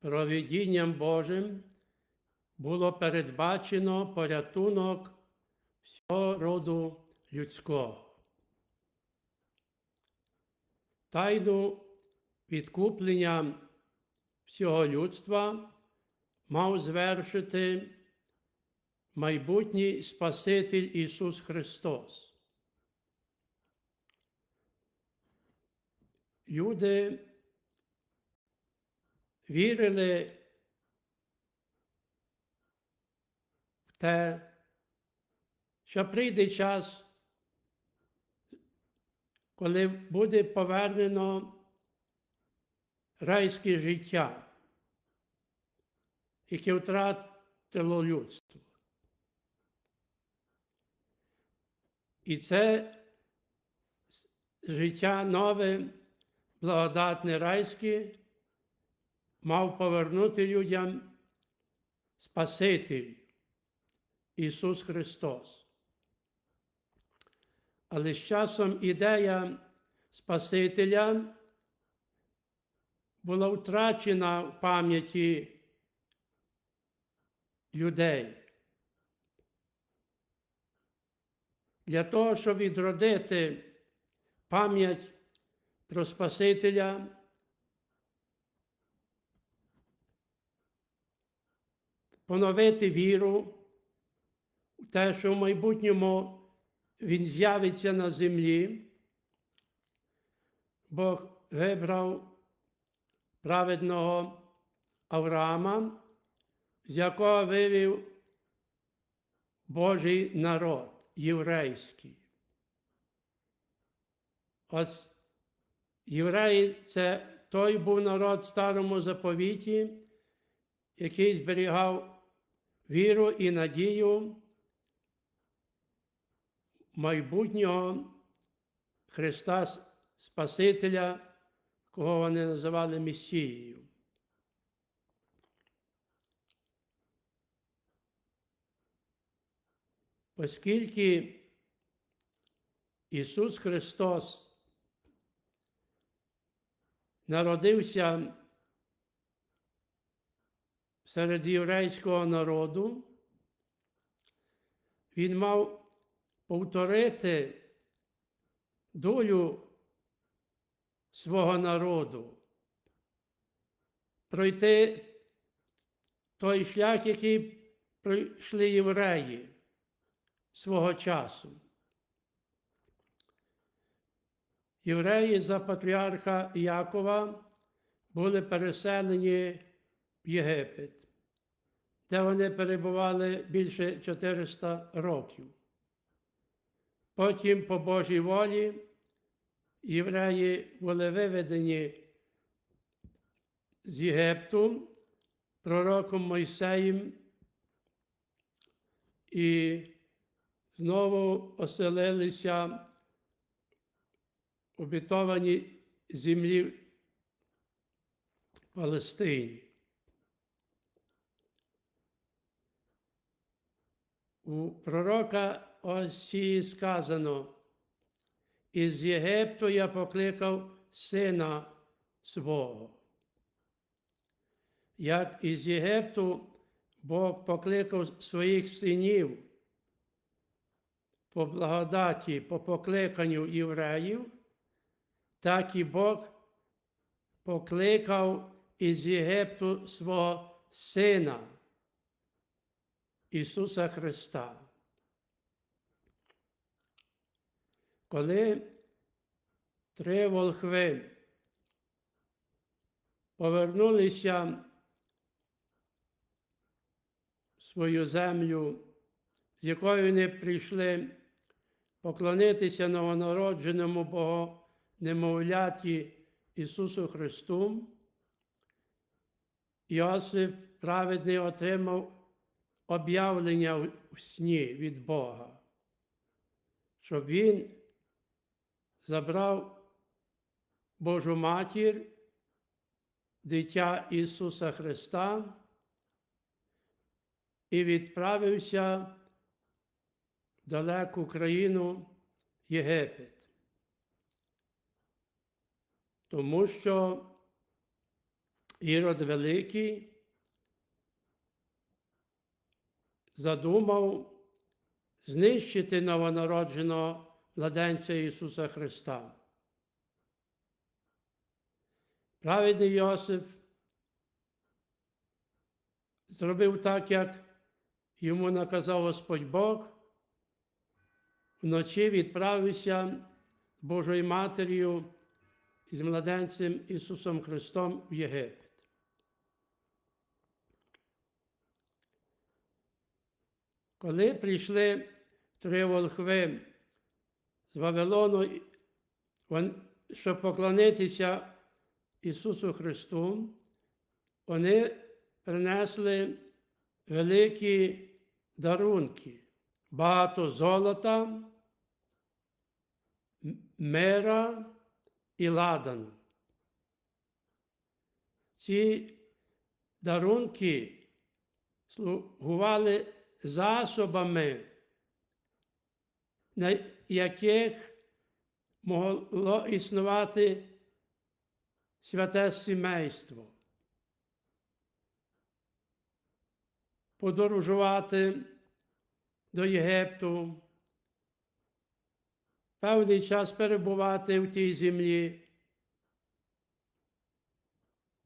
провидінням Божим було передбачено порятунок всього роду людського. Тайну відкуплення всього людства мав звершити майбутній Спаситель Ісус Христос. Люди вірили в те, що прийде час, коли буде повернено райське життя, яке втратило людство. І це життя нове, благодатне райське, мав повернути людям Спаситель Ісус Христос. Але з часом ідея Спасителя була втрачена в пам'яті людей. Для того, щоб відродити пам'ять про Спасителя, поновити віру в те, що в майбутньому Він з'явиться на землі, Бог вибрав праведного Авраама, з якого вивів Божий народ єврейський. Ось євреї це той був народ в старому заповіті, який зберігав віру і надію майбутнього Христа Спасителя, кого вони називали Месією. Оскільки Ісус Христос народився серед єврейського народу, Він мав повторити долю свого народу, пройти той шлях, який пройшли євреї свого часу. Євреї за патріарха Якова були переселені Єгипет, де вони перебували більше 400 років. Потім, по Божій волі, євреї були виведені з Єгипту пророком Мойсеєм і знову оселилися в обітованій землі Палестині. У пророка Осії сказано, із Єгипту я покликав сина свого. Як із Єгипту Бог покликав своїх синів по благодаті, по покликанню євреїв, так і Бог покликав із Єгипту свого Сина Ісуса Христа. Коли три волхви повернулися в свою землю, з якою вони прийшли поклонитися новонародженому Богу немовляті Ісусу Христу, Йосип праведний отримав об'явлення в сні від Бога, щоб він забрав Божу матір, дитя Ісуса Христа і відправився в далеку країну Єгипет. Тому що Ірод Великий задумав знищити новонародженого младенця Ісуса Христа. Праведний Йосиф зробив так, як йому наказав Господь Бог, вночі відправився Божою Матір'ю з младенцем Ісусом Христом в Єгипет. Коли прийшли три волхви з Вавилону, щоб поклонитися Ісусу Христу, вони принесли великі дарунки, багато золота, мира і ладану. Ці дарунки слугували засобами, на яких могло існувати святе сімейство. Подорожувати до Єгипту, певний час перебувати в тій землі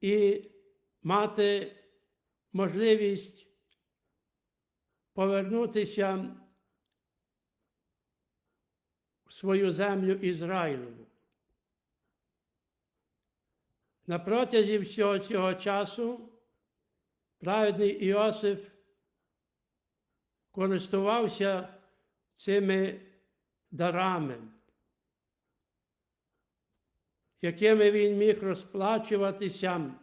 і мати можливість повернутися в свою землю Ізраїлеву. На протязі всього цього часу праведний Іосиф користувався цими дарами, якими він міг розплачуватися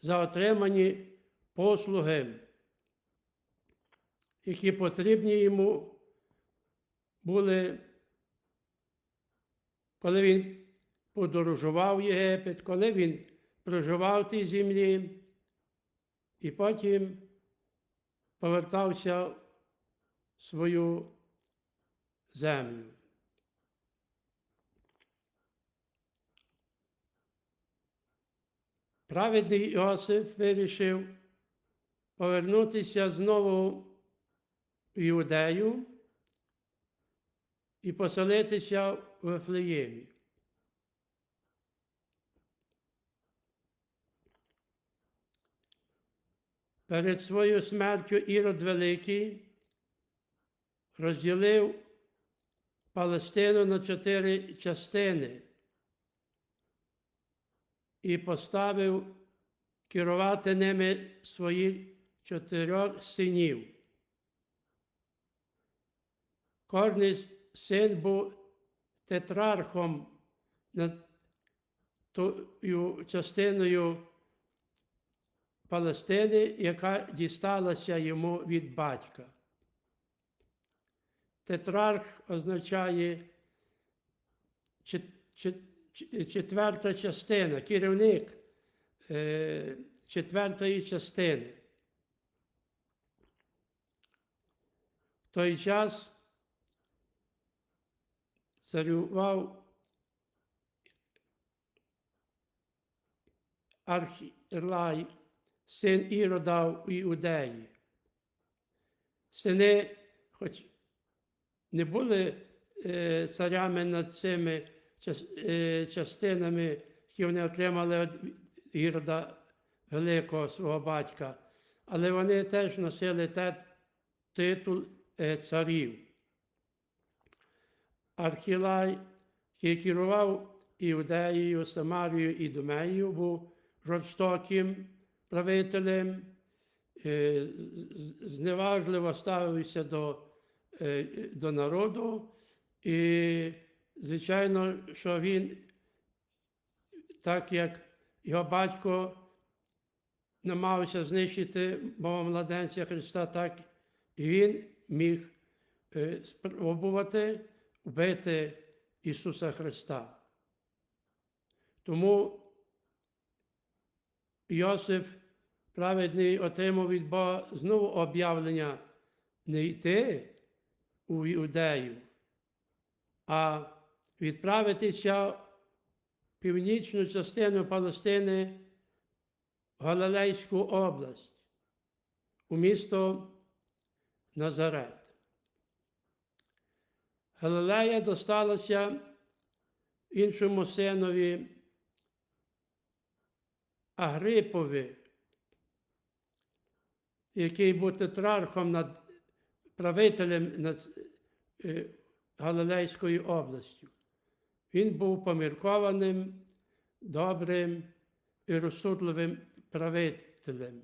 за отримані послуги, які потрібні йому були, коли він подорожував Єгипет, коли він проживав в тій землі, і потім повертався в свою землю. Праведний Іосиф вирішив повернутися знову Іудею і поселитися в Вифлеємі. Перед своєю смертю Ірод Великий розділив Палестину на чотири частини і поставив керувати ними своїх чотирьох синів. Кожний син був тетрархом над тою частиною Палестини, яка дісталася йому від батька. Тетрарх означає чет- чет- четверта частина, керівник е, четвертої частини. В той час царював Архілай, син Ірода в Іудеї. Сини, хоч не були е, царями над цими е, частинами, які вони отримали від Ірода Великого свого батька, але вони теж носили те, титул е, царів. Архілай, який керував Іудеєю, Самарією і Думеєю, був жорстоким правителем, е, зневажливо ставився до, е, до народу, і, звичайно, що він, так як його батько намагався знищити мого младенця Христа, так і він міг е, спробувати вбити Ісуса Христа. Тому Йосиф праведний отримав від Бога знову об'явлення не йти у Іудею, а відправитися в північну частину Палестини Галилейську область, у місто Назарет. Галилея досталася іншому синові Агрипові, який був тетрархом над правителем над е, Галилейською областю. Він був поміркованим, добрим і розсудливим правителем.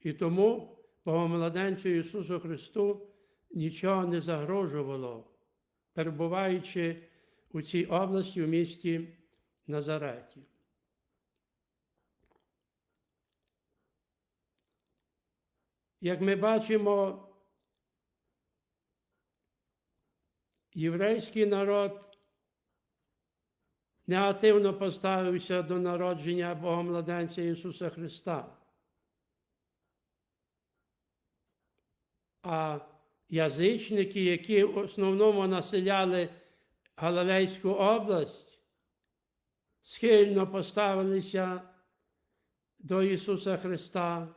І тому Богомладенцю Ісусу Христу нічого не загрожувало, перебуваючи у цій області у місті Назареті. Як ми бачимо, єврейський народ негативно поставився до народження Богомладенця Ісуса Христа. А язичники, які в основному населяли Галилейську область, схильно поставилися до Ісуса Христа.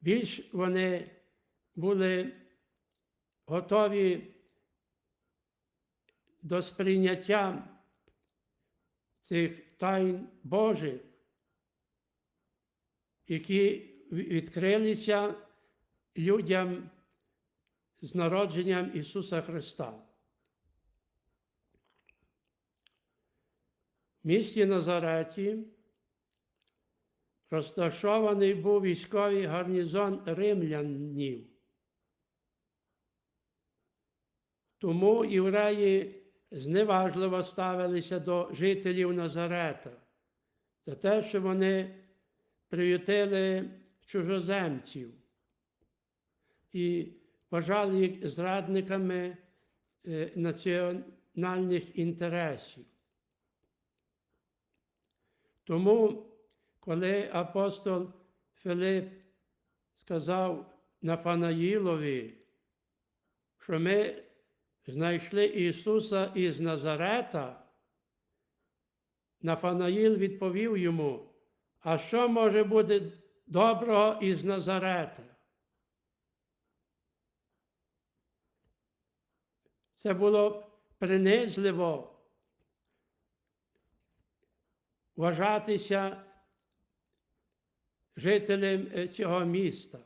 Більш вони були готові до сприйняття цих тайн Божих, які відкрилися людям з народженням Ісуса Христа. В місті Назареті розташований був військовий гарнізон римлянів. Тому євреї зневажливо ставилися до жителів Назарета за те, що вони приютили чужоземців і вважали їх зрадниками е, національних інтересів. Тому, коли апостол Филип сказав Нафанаїлові, що ми знайшли Ісуса із Назарета, Нафанаїл відповів йому, а що може бути доброго із Назарета? Це було принизливо вважатися жителем е, цього міста.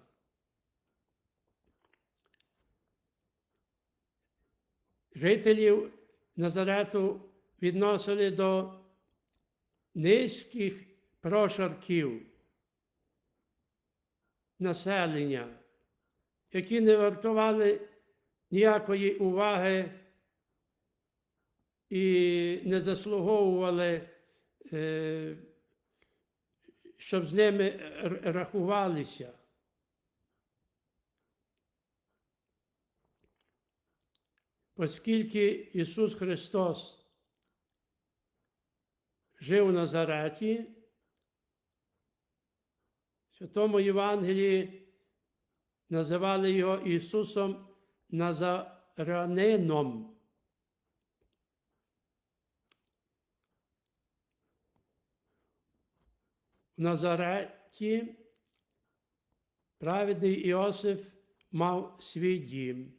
Жителів Назарету відносили до низьких прошарків населення, які не вартували ніякої уваги і не заслуговували, е, щоб з ними рахувалися. Оскільки Ісус Христос жив у Назареті, в Святому Євангелії називали його Ісусом Назаранином. В Назареті праведний Іосиф мав свій дім.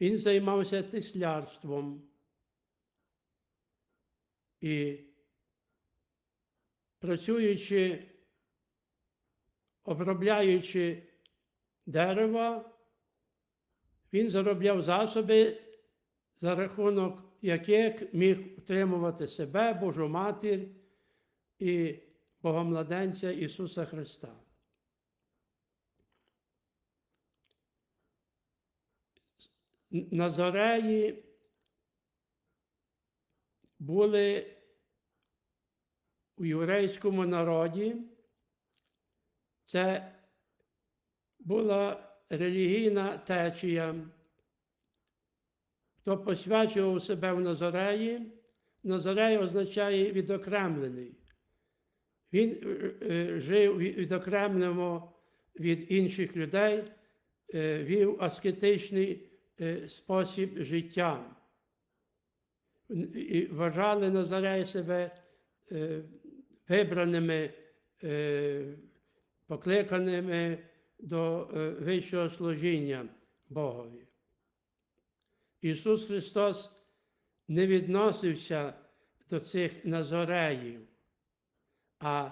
Він займався тислярством і працюючи, обробляючи дерево, він заробляв засоби, за рахунок яких міг утримувати себе, Божу матір і Богомладенця Ісуса Христа. Назареї були у єврейському народі. Це була релігійна течія. Хто посвячував себе в Назареї, Назарей означає відокремлений. Він е, е, жив від- відокремлено від інших людей, е, вів аскетичний спосіб життя. І вважали Назарей себе вибраними, покликаними до е, вищого служіння Богові. Ісус Христос не відносився до цих назореїв, а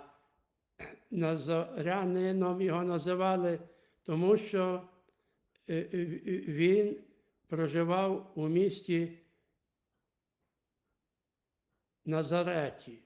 назорянином його називали, тому що е, е, він проживав у місті Назареті.